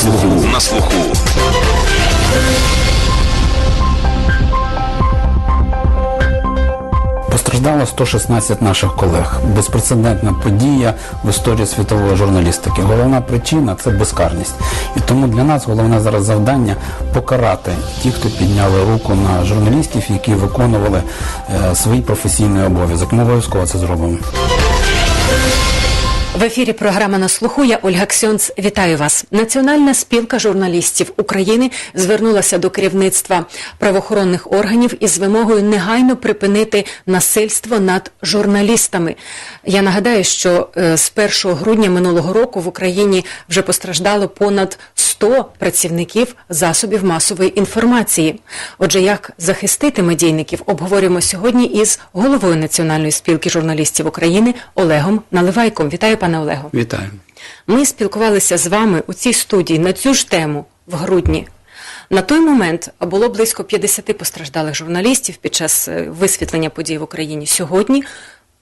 слуху. На слуху. Постраждало 116 наших колег. Безпрецедентна подія в історії світової журналістики. Головна причина це безкарність. І тому для нас головне зараз завдання покарати ті, хто підняли руку на журналістів, які виконували е, свій професійний обов'язок. Ми обов'язково це зробимо. В ефірі програма на слуху. Я Ольга Ксьонц. Вітаю вас. Національна спілка журналістів України звернулася до керівництва правоохоронних органів із вимогою негайно припинити насильство над журналістами. Я нагадаю, що е, з 1 грудня минулого року в Україні вже постраждало понад 100 працівників засобів масової інформації. Отже, як захистити медійників, обговорюємо сьогодні із головою Національної спілки журналістів України Олегом Наливайком. Вітаю, пане Олего. Вітаю. Ми спілкувалися з вами у цій студії на цю ж тему в грудні. На той момент було близько 50 постраждалих журналістів під час е, висвітлення подій в Україні. Сьогодні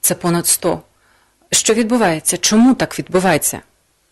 це понад 100. Що відбувається? Чому так відбувається?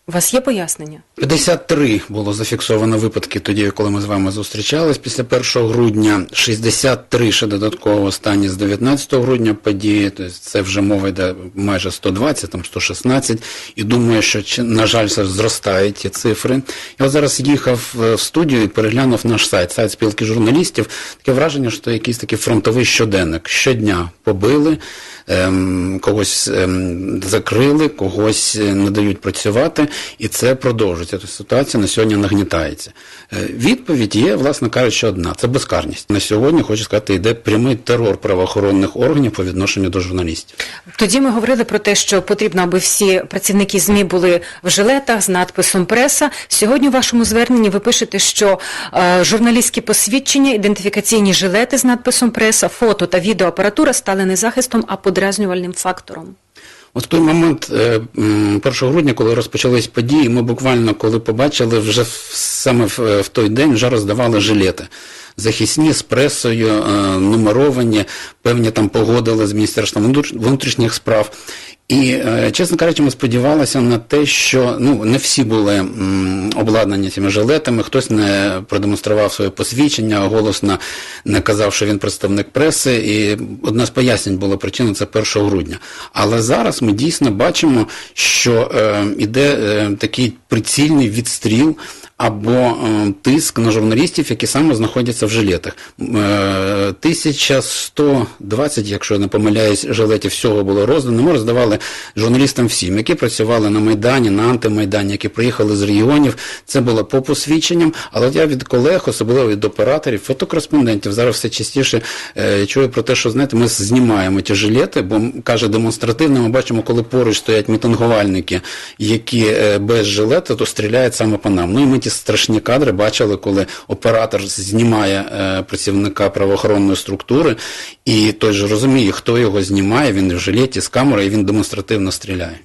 У вас є пояснення? 53 було зафіксовано випадки тоді, коли ми з вами зустрічались після 1 грудня. 63 ще додатково останні з 19 грудня події. Тобто це вже мова йде майже 120, там 116. І думаю, що на жаль, зростають ті цифри. Я зараз їхав е, в студію і переглянув наш сайт, сайт спілки журналістів. Таке враження, що якийсь такий фронтовий щоденник. Щодня побили. Ем, когось ем, закрили, когось е, не дають працювати, і це продовжується. Тобто ситуація на сьогодні нагнітається. Е, Відповідь є, власне кажучи, одна це безкарність. На сьогодні хочу сказати, йде прямий терор правоохоронних органів по відношенню до журналістів. Тоді ми говорили про те, що потрібно, аби всі працівники ЗМІ були в жилетах з надписом преса. Сьогодні у вашому зверненні ви пишете, що е, журналістські посвідчення, ідентифікаційні жилети з надписом преса, фото та відеоапаратура стали не захистом, а подразнювальним фактором. От в той момент, е, 1 грудня, коли розпочались події, ми буквально коли побачили, вже саме в, в той день вже роздавали жилети. Захисні з пресою, е, нумеровані, певні там погодили з Міністерством внутрі- внутрішніх справ. І, е, чесно кажучи, ми сподівалися на те, що ну, не всі були обладнані цими жилетами, хтось не продемонстрував своє посвідчення, голосно не казав, що він представник преси. І одна з пояснень була причина це 1 грудня. Але зараз ми дійсно бачимо, що е, іде е, такий прицільний відстріл. Або е, тиск на журналістів, які саме знаходяться в жилетах. Е, 1120, якщо я не помиляюсь, жилетів всього було роздано. Ми роздавали журналістам всім, які працювали на Майдані, на антимайдані, які приїхали з регіонів. Це було по посвідченням. Але я від колег, особливо від операторів, фотокореспондентів, зараз все частіше е, чую про те, що знаєте, ми знімаємо ті жилети, бо каже демонстративно, ми бачимо, коли поруч стоять мітингувальники, які е, без жилета, то стріляють саме по нам. Ну і ми ті страшні кадри бачили, коли оператор знімає е, працівника правоохоронної структури, і той же розуміє, хто його знімає, він в жилеті з камерою, і він демонстративно стріляє.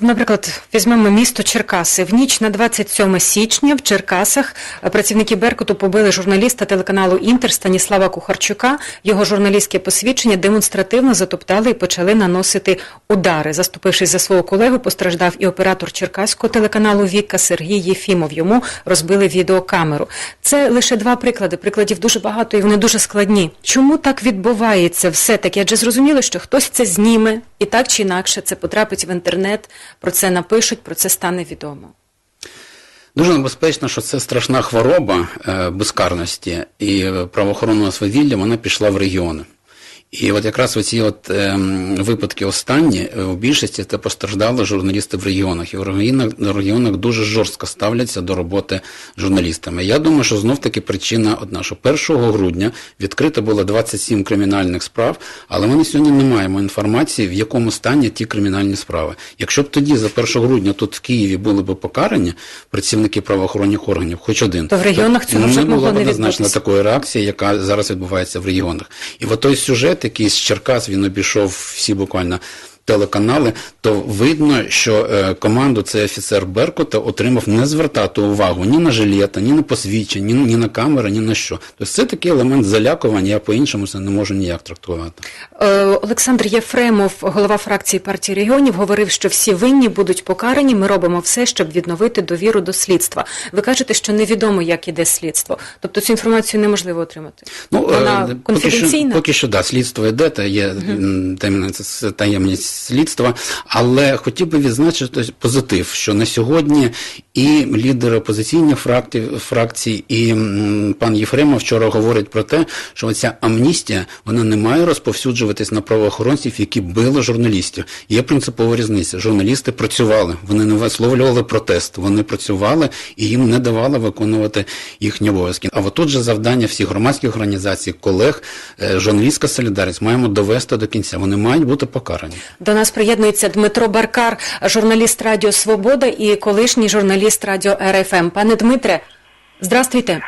Наприклад, візьмемо місто Черкаси. В ніч на 27 січня в Черкасах працівники Беркуту побили журналіста телеканалу Інтер Станіслава Кухарчука. Його журналістське посвідчення демонстративно затоптали і почали наносити удари. Заступившись за свого колегу, постраждав і оператор черкаського телеканалу Віка Сергій Єфімов. Йому розбили відеокамеру. Це лише два приклади. Прикладів дуже багато і вони дуже складні. Чому так відбувається все-таки? Адже зрозуміло, що хтось це зніме і так чи інакше це потрапить в інтернет, про це напишуть, про це стане відомо. Дуже небезпечно, що це страшна хвороба е, безкарності і правоохоронна правоохоронного свавілля, вона пішла в регіони. І от якраз оці от ем, випадки останні е, в більшості це постраждали журналісти в регіонах. І в регіонах, в регіонах дуже жорстко ставляться до роботи журналістами. Я думаю, що знов таки причина одна, що 1 грудня відкрито було 27 кримінальних справ, але ми сьогодні не маємо інформації, в якому стані ті кримінальні справи. Якщо б тоді за 1 грудня тут в Києві були б покарані працівники правоохоронних органів, хоч один, То в регіонах цього не було б однозначно такої реакції, яка зараз відбувається в регіонах. І от той сюжет, який з Черкас він обійшов всі буквально телеканали, то видно, що е, команду цей офіцер Беркута отримав не звертати увагу ні на жилета, ні на посвідчення, ні, ні на камери, ні на що. Тобто це такий елемент залякування, я по-іншому це не можу ніяк трактувати. Е, Олександр Єфремов, голова фракції партії регіонів, говорив, що всі винні будуть покарані. Ми робимо все, щоб відновити довіру до слідства. Ви кажете, що невідомо, як іде слідство. Тобто цю інформацію неможливо отримати. Ну, Вона е, поки що, конфіденційна? поки що да, слідство йде, та є м, таємниця- таємність слідства, але хотів би відзначити позитив, що на сьогодні і лідери опозиційних фракцій, фракцій і пан Єфремов вчора говорять про те, що оця амністія вона не має розповсюджуватись на правоохоронців, які били журналістів. Є принципова різниця. Журналісти працювали, вони не висловлювали протест, вони працювали і їм не давали виконувати їхні обов'язки. А от тут же завдання всіх громадських організацій, колег, е, журналістська солідарність маємо довести до кінця. Вони мають бути покарані. До нас приєднується Дмитро Баркар, журналіст Радіо Свобода і колишній журналіст Радіо РФМ. Пане Дмитре, здрастуйте.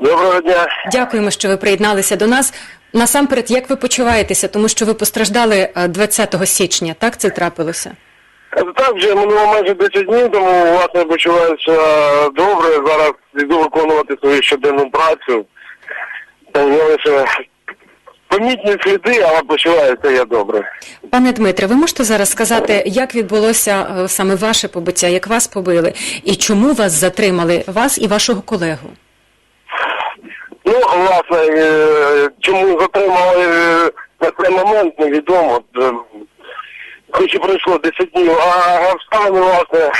Доброго дня. Дякуємо, що ви приєдналися до нас. Насамперед, як ви почуваєтеся, тому що ви постраждали е, 20 січня, так це трапилося? Так, вже минуло майже 10 днів, тому власне почуваюся добре. Зараз йду виконувати свою щоденну працю. Та є лише помітні сліди, але почуваюся я добре. Пане Дмитре, ви можете зараз сказати, як відбулося е, саме ваше побиття, як вас побили, і чому вас затримали, вас і вашого колегу? Ну, власне, е, чому затримали е, на цей момент, невідомо. Хоч і пройшло 10 днів, а обставини, власне,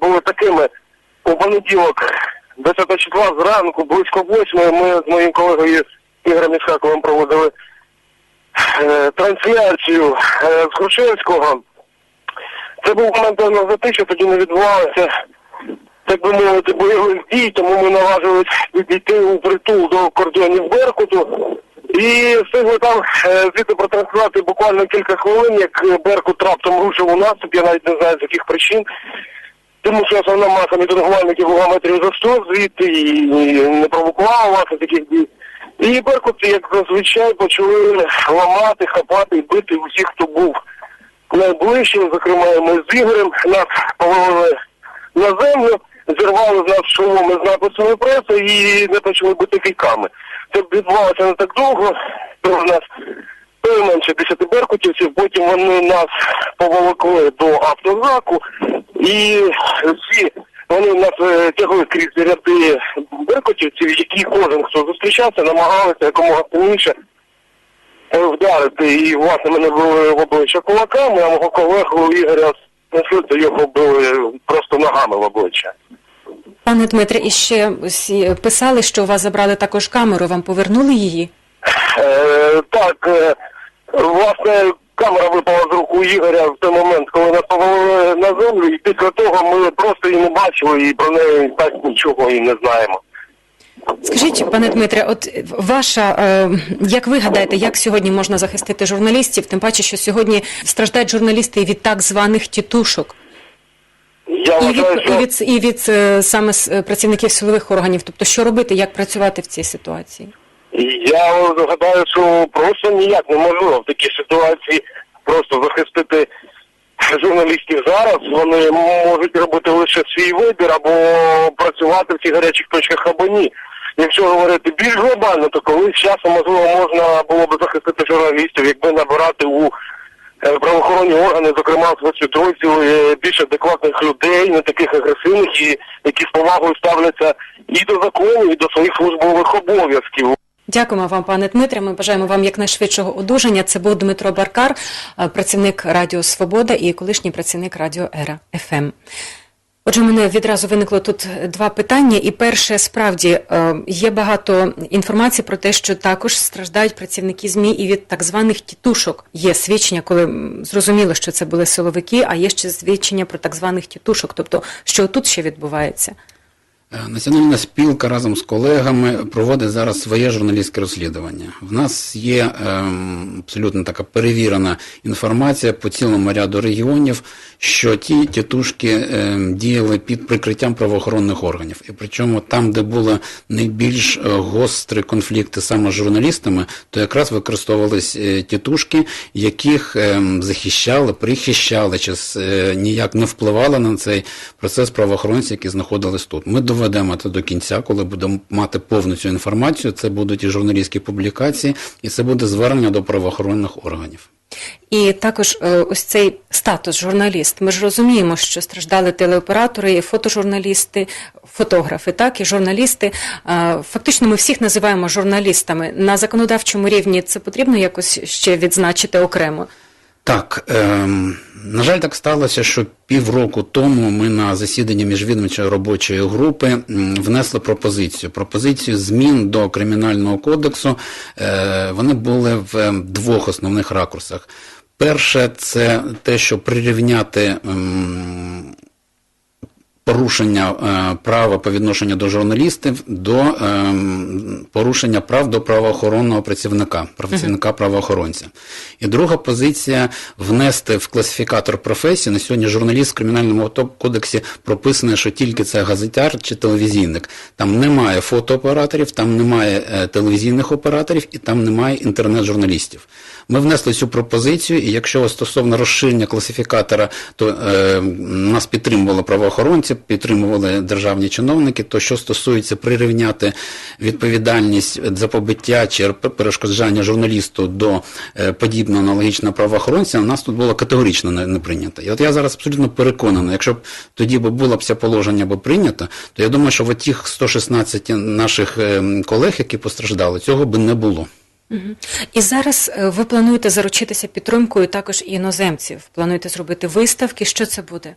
були такими. У понеділок, 10 числа зранку, близько 8 ми з моїм колегою Ігорем Іскаковим проводили трансляцію е, з Грушевського. Це був момент за те, що тоді не відбувалося, так би мовити, бойових дій, тому ми наважились відійти у притул до кордонів Беркуту. І встигли там е, звідти протранслювати буквально кілька хвилин, як е, Беркут раптом рушив у наступ, я навіть не знаю з яких причин. Тому що основна маса мітингувальників була метрів за 100 звідти і не провокувала власне таких дій. І Беркут, як зазвичай, почали ламати, хапати і бити усіх, хто був найближчим, зокрема ми з Ігорем, нас повели на землю, зірвали з нас шоломи з написами преси і не почали бити кійками. Це відбувалося не так довго, то у нас менше 10 беркутівців, потім вони нас поволокли до автозаку, і всі вони нас е, тягли крізь ряди беркутівців, які кожен, хто зустрічався, намагалися якомога сильніше вдарити. І, власне, мене били в обличчя кулаками, а мого колегу Ігоря Несута його били просто ногами в обличчя. Пане Дмитре, і ще писали, що у вас забрали також камеру, вам повернули її? Е, так, е, власне, камера випала з рук у Ігоря в той момент, коли нас повели на землю, і після того ми просто її не бачили і про неї так нічого і не знаємо. Скажіть, пане Дмитре, от ваша, е, як ви гадаєте, як сьогодні можна захистити журналістів? Тим паче, що сьогодні страждають журналісти від так званих тітушок, Я і вважаю, від, що і від, і від е, саме працівників силових органів. Тобто, що робити, як працювати в цій ситуації? Я гадаю, що просто ніяк неможливо в такій ситуації просто захистити журналістів зараз. Вони можуть робити лише свій вибір або працювати в цих гарячих точках або ні. Якщо говорити більш глобально, то колись часом можливо можна було б захистити журналістів, якби набирати у е, правоохоронні органи, зокрема спецпідрозділи, е, більш адекватних людей, не таких агресивних, і які з повагою ставляться і до закону, і до своїх службових обов'язків. Дякуємо вам, пане Дмитре. Ми бажаємо вам якнайшвидшого одужання. Це був Дмитро Баркар, е, працівник Радіо Свобода і колишній працівник Радіо Ера ФМ. Отже, мене відразу виникло тут два питання. І перше, справді, е, є багато інформації про те, що також страждають працівники ЗМІ і від так званих тітушок. Є свідчення, коли зрозуміло, що це були силовики, а є ще свідчення про так званих тітушок. Тобто, що тут ще відбувається? Е, Національна спілка разом з колегами проводить зараз своє журналістське розслідування. В нас є ем, абсолютно така перевірена інформація по цілому ряду регіонів, що ті тітушки ем, діяли під прикриттям правоохоронних органів. І причому там, де були найбільш е, гострі конфлікти саме з журналістами, то якраз використовувались е, тітушки, яких ем, захищали, прихищали, чи е, ніяк не впливали на цей процес правоохоронці, які знаходились тут. Ми доведемо це до кінця, коли будемо мати повну цю інформацію. Це будуть і журналістські публікації, і це буде звернення до правоохоронних органів. І також е, ось цей статус журналіст. Ми ж розуміємо, що страждали телеоператори, і фотожурналісти, фотографи, так і журналісти. Е, Фактично, ми всіх називаємо журналістами. На законодавчому рівні це потрібно якось ще відзначити окремо. Так, ем, на жаль, так сталося, що півроку тому ми на засіданні міжвідомчої робочої групи внесли пропозицію. Пропозицію змін до кримінального кодексу. Е, вони були в ем, двох основних ракурсах. Перше, це те, що прирівняти ем, порушення е, права по відношенню до журналістів до ем, порушення прав до правоохоронного працівника, працівника правоохоронця. І друга позиція внести в класифікатор професії. На сьогодні журналіст в кримінальному кодексі прописано, що тільки це газетяр чи телевізійник. Там немає фотооператорів, там немає е, телевізійних операторів і там немає інтернет-журналістів. Ми внесли цю пропозицію, і якщо стосовно розширення класифікатора, то е, нас підтримували правоохоронці, підтримували державні чиновники. То що стосується прирівняти відповідальність за побиття чи перешкоджання журналісту до е, подібного аналогічного правоохоронця, у нас тут було категорично не, не прийнято. І от я зараз абсолютно переконаний, якщо б тоді б було б це положення б прийнято, то я думаю, що в тих 116 наших е, колег, які постраждали, цього би не було. І зараз е, ви плануєте заручитися підтримкою також іноземців. Плануєте зробити виставки. Що це буде?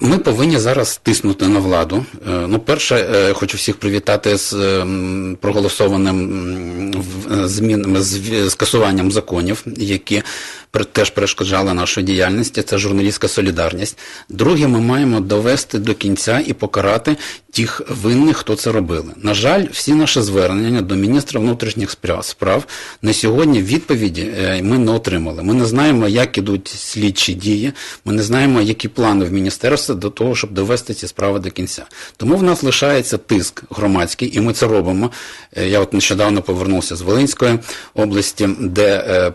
Ми повинні зараз тиснути на владу. Е, Ну, перше, е, хочу всіх привітати з ем, проголосованим в- змінами з скасуванням законів, які теж перешкоджали нашій діяльності. Це журналістська солідарність. Друге, ми маємо довести до кінця і покарати тих винних, хто це робили. На жаль, всі наші звернення до міністра внутрішніх справ на сьогодні відповіді е, ми не отримали. Ми не знаємо, як ідуть слідчі дії. Ми не знаємо, які плани в міністерстві до того, щоб довести ці справи до кінця. Тому в нас лишається тиск громадський, і ми це робимо. Е, Я от нещодавно повернувся з Волинської області, де е,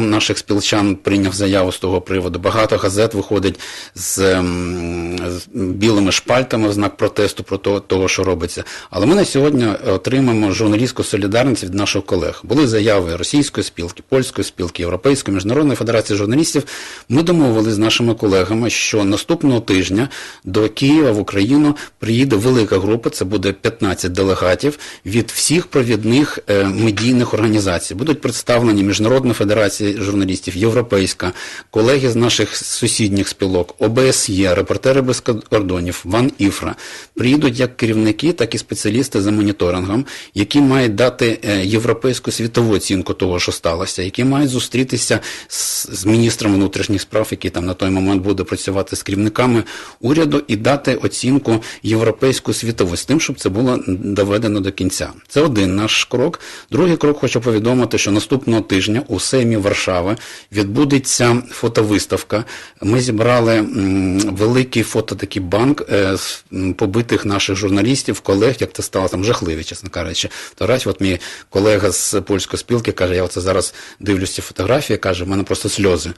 м, пленом наших спілчан прийняв заяву з того приводу. Багато газет виходить з, ем, з білими шпальтами в знак протесту про то, того, що робиться. Але ми на сьогодні отримаємо журналістську солідарність від наших колег. Були заяви російської спілки, польської спілки, Європейської міжнародної федерації журналістів. Ми домовилися з нашими колегами, що наступного тижня до Києва в Україну приїде велика група. Це буде 15 делегатів від всіх провідних е, медійних організацій. Будуть представлені Міжнародна федерація журналістів, Європейська, колеги з наших сусідніх спілок, ОБСЄ, репортери без кордонів, Ван Іфра. Приїдуть як керівники, так і спеціалісти за моніторингом, які мають дати е, європейську світову оцінку того, що сталося, які мають зустрітися з, з міністром внутрішніх справ, який там на той момент буде працювати з керівниками уряду, і дати оцінку європейську світову з тим, щоб це було доведено до кінця. Це один наш крок. Другий крок хочу повідомити, що наступного тижня у Сеймі Варшави відбудеться фотовиставка. Ми зібрали великий фото такий банк е, з побитих наших журналістів, колег, як це стало там жахливі, чесно кажучи. Тарась, от мій колега з польської спілки каже, я оце зараз дивлюся фотографії, каже, в мене просто сльози.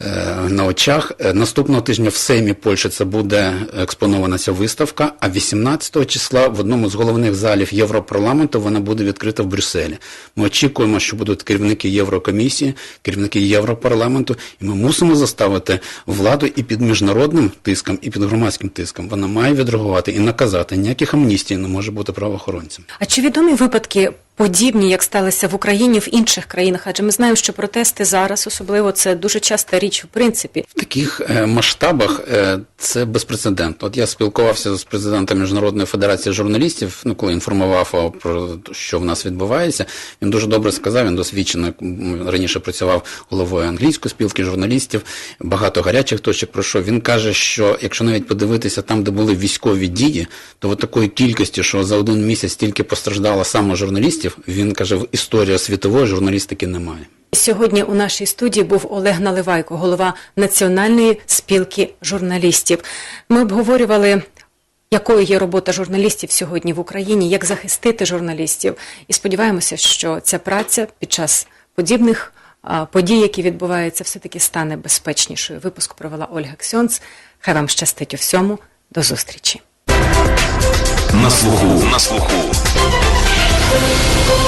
Е, На очах Е, наступного тижня в Сеймі Польщі це буде експонована ця виставка. А 18 числа в одному з головних залів Європарламенту вона буде відкрита в Брюсселі. Ми очікуємо, що будуть керівники Єврокомісії, керівники Європарламенту, і ми мусимо заставити владу і під міжнародним тиском, і під громадським тиском. Вона має відреагувати і наказати. Ніяких амністій не може бути правоохоронцям. А чи відомі випадки подібні, як сталося в Україні, в інших країнах? Адже ми знаємо, що протести зараз, особливо це дуже часта річ в принципі. В таких е, масштабах е, це безпрецедентно. От я спілкувався з президентом Міжнародної федерації журналістів, ну коли інформував про що в нас відбувається. Він дуже добре сказав. Він досвідчено раніше працював головою англійської спілки журналістів. Багато гарячих точок пройшов. Він каже, що якщо навіть подивитися там, де були військові дії, то от такої кількості, що за один місяць тільки постраждало саме журналістів, він каже, в історії світової журналістики немає. Сьогодні у нашій студії був Олег Наливайко, голова Національної спілки журналістів. Ми обговорювали. Якою є робота журналістів сьогодні в Україні, як захистити журналістів, і сподіваємося, що ця праця під час подібних подій, які відбуваються, все-таки стане безпечнішою. Випуск провела Ольга Ксьонц. Хай вам щастить у всьому. До зустрічі. На слуху. На слуху. Thank you.